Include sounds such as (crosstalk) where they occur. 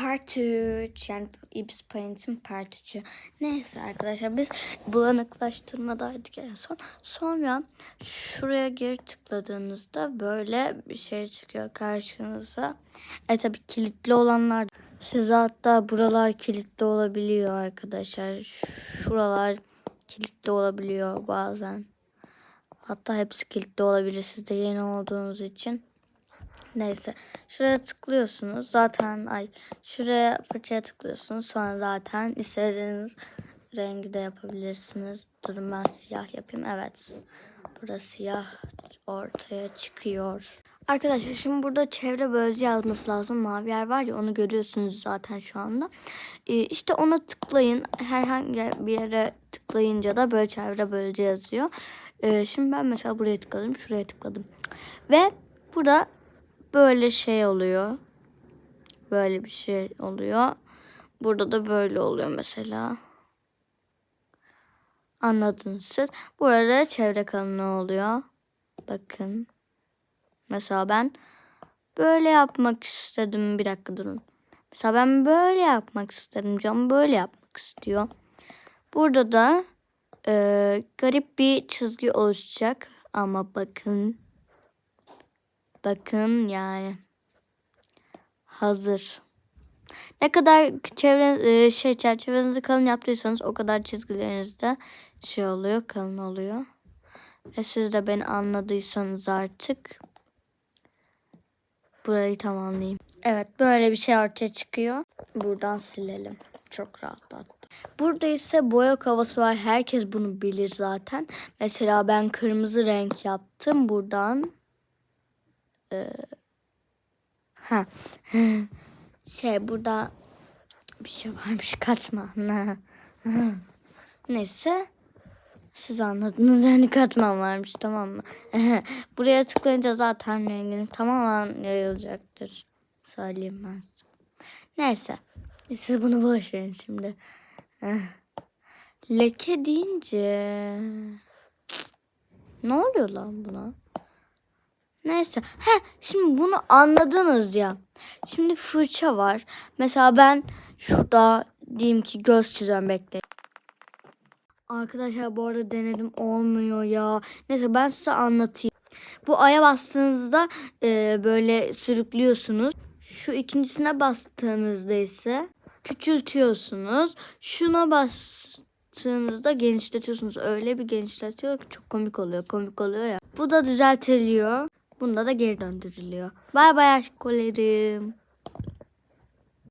part 3 yani Ibis Paint'in part 3'ü. Neyse arkadaşlar biz bulanıklaştırmadaydık en son. Sonra şuraya geri tıkladığınızda böyle bir şey çıkıyor karşınıza. E tabi kilitli olanlar size hatta buralar kilitli olabiliyor arkadaşlar. Şuralar kilitli olabiliyor bazen. Hatta hepsi kilitli olabilir siz de yeni olduğunuz için. Neyse. Şuraya tıklıyorsunuz. Zaten ay şuraya fırçaya tıklıyorsunuz. Sonra zaten istediğiniz rengi de yapabilirsiniz. Durun ben siyah yapayım. Evet. Burada siyah ortaya çıkıyor. Arkadaşlar şimdi burada çevre bölge yazması lazım. Mavi yer var ya onu görüyorsunuz zaten şu anda. Ee, işte ona tıklayın. Herhangi bir yere tıklayınca da böyle çevre bölge yazıyor. Ee, şimdi ben mesela buraya tıkladım. Şuraya tıkladım. Ve burada böyle şey oluyor. Böyle bir şey oluyor. Burada da böyle oluyor mesela. Anladınız siz. Burada çevre kalınlığı oluyor. Bakın. Mesela ben böyle yapmak istedim. Bir dakika durun. Mesela ben böyle yapmak istedim. Can böyle yapmak istiyor. Burada da e, garip bir çizgi oluşacak. Ama bakın. Bakın yani. Hazır. Ne kadar çevre e, şey çerçevenizi kalın yaptıysanız o kadar çizgileriniz de şey oluyor, kalın oluyor. Ve siz de beni anladıysanız artık burayı tamamlayayım. Evet böyle bir şey ortaya çıkıyor. Buradan silelim. Çok rahatlattı. Burada ise boya havası var. Herkes bunu bilir zaten. Mesela ben kırmızı renk yaptım. Buradan ee, ha (laughs) şey burada bir şey varmış katma. (laughs) Neyse siz anladınız yani katman varmış tamam mı? (laughs) Buraya tıklayınca zaten renginiz tamamen yayılacaktır. Söyleyeyim ben. Neyse. Siz bunu boş verin şimdi. Leke deyince ne oluyor lan buna? Neyse. He, şimdi bunu anladınız ya. Şimdi fırça var. Mesela ben şurada diyeyim ki göz çiziyorum bekleyin. Arkadaşlar bu arada denedim olmuyor ya. Neyse ben size anlatayım. Bu aya bastığınızda e, böyle sürüklüyorsunuz. Şu ikincisine bastığınızda ise küçültüyorsunuz. Şuna bastığınızda genişletiyorsunuz. Öyle bir genişletiyor ki çok komik oluyor. Komik oluyor ya. Bu da düzeltiliyor. Bunda da geri döndürülüyor. Bay bay aşkolarım.